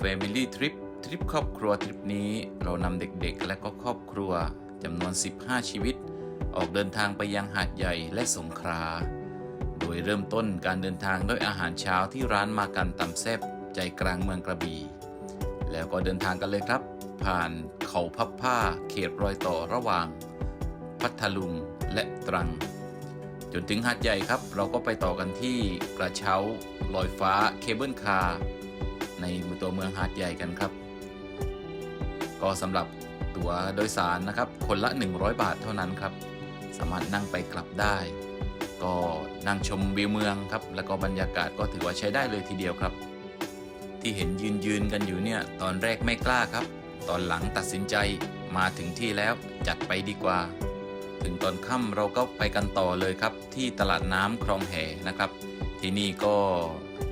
Family Trip ทริปครอบครัวทริปนี้เรานำเด็กๆ และก็ครอบครัวจำนวน 15 ชีวิต ออกเดินทางไปยังหาดใหญ่และสงขลา โดยเริ่มต้นการเดินทางด้วยอาหารเช้าที่ร้านมากันตำแซบใจกลางเมืองกระบี่ แล้วก็เดินทางกันเลยครับ ผ่านเขาพับผ้าเขตรอยต่อระหว่าง พัทลุงและตรัง จนถึงหาดใหญ่ครับ เราก็ไปต่อกันที่กระเช้าลอยฟ้าเคเบิลคาร์ ในตัวเมืองหาดใหญ่กันครับ ก็สำหรับตั๋วโดยสารนะครับ คนละ 100 บาทเท่านั้นครับ สามารถนั่งไปกลับได้ ก็นั่งชมวิวเมืองครับ แล้วก็บรรยากาศก็ถือว่าใช้ได้เลยทีเดียวครับ ที่เห็นยืนยืนกันอยู่เนี่ยตอนแรกไม่กล้าครับ ตอนหลังตัดสินใจมาถึงที่แล้วจัดไปดีกว่า ถึงตอนค่ำเราก็ไปกันต่อเลยครับ ที่ตลาดน้ำคลองแหนะครับ ที่นี่ก็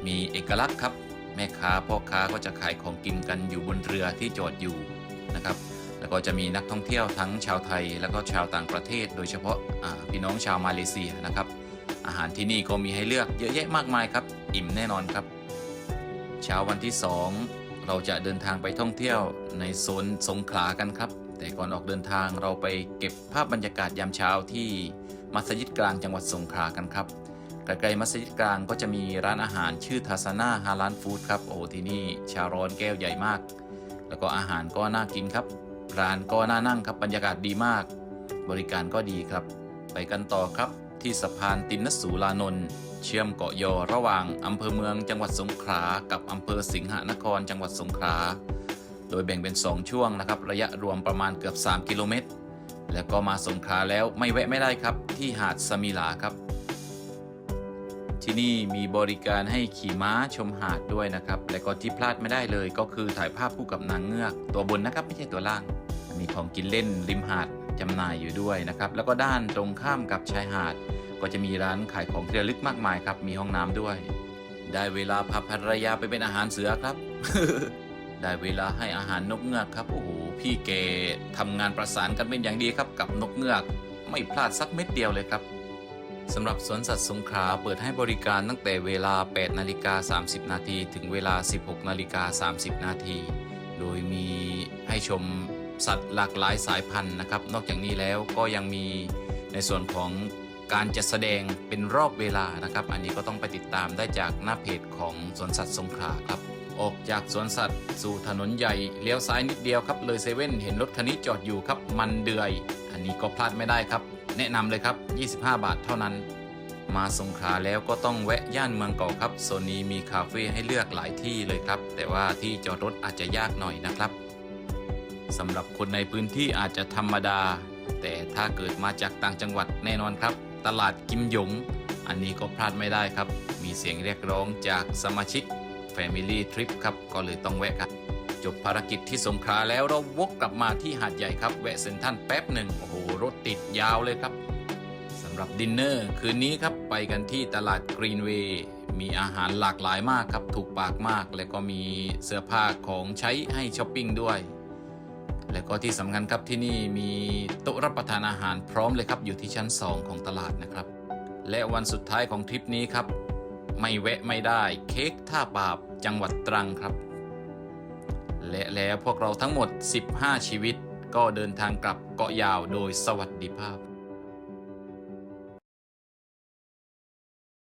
มีเอกลักษณ์ครับ แม่ค้าพ่อค้าก็จะขายของกินกันอยู่บนเรือที่จอดอยู่นะครับ แล้วก็จะมีนักท่องเที่ยวทั้งชาวไทย แล้วก็ชาวต่างประเทศ โดยเฉพาะพี่น้องชาวมาเลเซียนะครับ อาหารที่นี่ก็มีให้เลือกเยอะแยะมากมายครับ อิ่มแน่นอนครับ เช้าวันที่ 2 เราจะเดินทางไปท่องเที่ยวในโซนสงขลากันครับ แต่ก่อนออกเดินทางเราไปเก็บภาพบรรยากาศยามเช้าที่มัสยิดกลางจังหวัดสงขลากันครับ ใกล้ๆมัสยิดกลางก็จะมีร้านอาหารชื่อทาซาน่าฮาลานฟู้ดครับโอ้ที่นี่ชาร้อนแก้วใหญ่มาก แล้วก็อาหารก็น่ากินครับ ร้านก็น่านั่งครับบรรยากาศดีมาก บริการก็ดีครับ ไปกันต่อครับที่สะพานตินนสูลานนท์เชื่อมเกาะยอระหว่างอำเภอเมืองจังหวัดสงขลากับอำเภอสิงหนครจังหวัดสงขลาโดยแบ่งเป็น 2 ช่วงนะครับ ระยะรวมประมาณเกือบ 3 กิโลเมตร แล้วก็มาสงขลาแล้วไม่แวะไม่ได้ครับ ที่หาดสมิลาครับ ที่นี่มีบริการให้ขี่ม้าชมหาดด้วยนะครับ และก็ที่พลาดไม่ได้เลยก็คือถ่ายภาพคู่กับนางเงือก ตัวบนนะครับไม่ใช่ตัวล่าง มีของกินเล่นริมหาดจำหน่ายอยู่ด้วยนะครับ แล้วก็ด้านตรงข้ามกับชายหาด ก็จะมีร้านขายของที่ระลึกมากมายครับ มีห้องน้ำด้วย ได้เวลาพาภรรยาไปเป็นอาหารเสือครับ ได้เวลาให้อาหารนกเงือกครับ โอ้โห พี่เกทำงานประสานกันเป็นอย่างดีครับกับนกเงือก ไม่พลาดสักเม็ดเดียวเลยครับ สำหรับสวนสัตว์สงขลาเปิดให้บริการตั้งแต่เวลา 8 นาฬิกา 30 นาที ถึงเวลา 16 นาฬิกา 30 นาที โดยมีให้ชมสัตว์หลากหลายสายพันธุ์นะครับ นอกจากนี้แล้วก็ยังมีในส่วนของการจัดแสดงเป็นรอบเวลานะครับ อันนี้ก็ต้องไปติดตามได้จากหน้าเพจของสวนสัตว์สงขลาครับ ออกจากสวนสัตว์ สู่ถนนใหญ่เลี้ยวซ้ายนิดเดียวครับ เลยเซเว่นเห็นรถคันนี้จอดอยู่ครับ มันเดือย อันนี้ก็พลาดไม่ได้ครับ แนะนำเลยครับ 25 บาทเท่านั้น มาสงขลาแล้วก็ต้องแวะย่านเมืองเก่าครับโซนนี้มีคาเฟ่ให้เลือกหลายที่เลยครับ แต่ว่าที่จอดรถอาจจะยากหน่อยนะครับสำหรับคนในพื้นที่อาจจะธรรมดา แต่ถ้าเกิดมาจากต่างจังหวัดแน่นอนครับ ตลาดกิมหยง อันนี้ก็พลาดไม่ได้ครับ มีเสียงเรียกร้องจากสมาชิก Family Trip ครับก็เลยต้องแวะครับ จบภารกิจที่สงขลาแล้วเราวกกลับมาที่หาดใหญ่ครับ แวะเซ็นทรัลแป๊บหนึ่งโอ้โหรถติดยาวเลยครับสำหรับดินเนอร์คืนนี้ครับไปกันที่ตลาดกรีนเวย์มีอาหารหลากหลายมากครับ ถูกปากมาก และก็มีเสื้อผ้าของใช้ให้ช้อปปิ้งด้วย และก็ที่สำคัญครับที่นี่มีโต๊ะรับประทานอาหารพร้อมเลยครับอยู่ที่ชั้น 2 ของตลาดนะครับ และวันสุดท้ายของทริปนี้ครับ ไม่แวะไม่ได้เค้กท่าบาปจังหวัดตรังครับ และแล้วพวกเราทั้งหมด 15 ชีวิต ก็เดินทางกลับเกาะยาวโดยสวัสดิภาพ